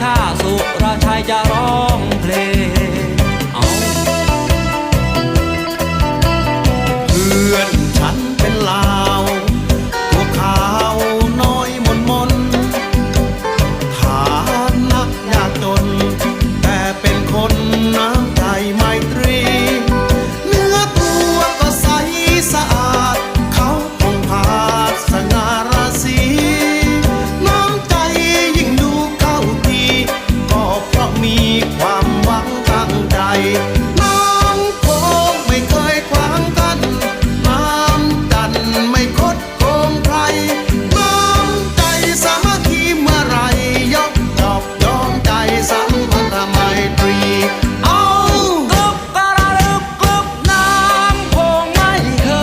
ชาสุรชัยจะร้องเพลง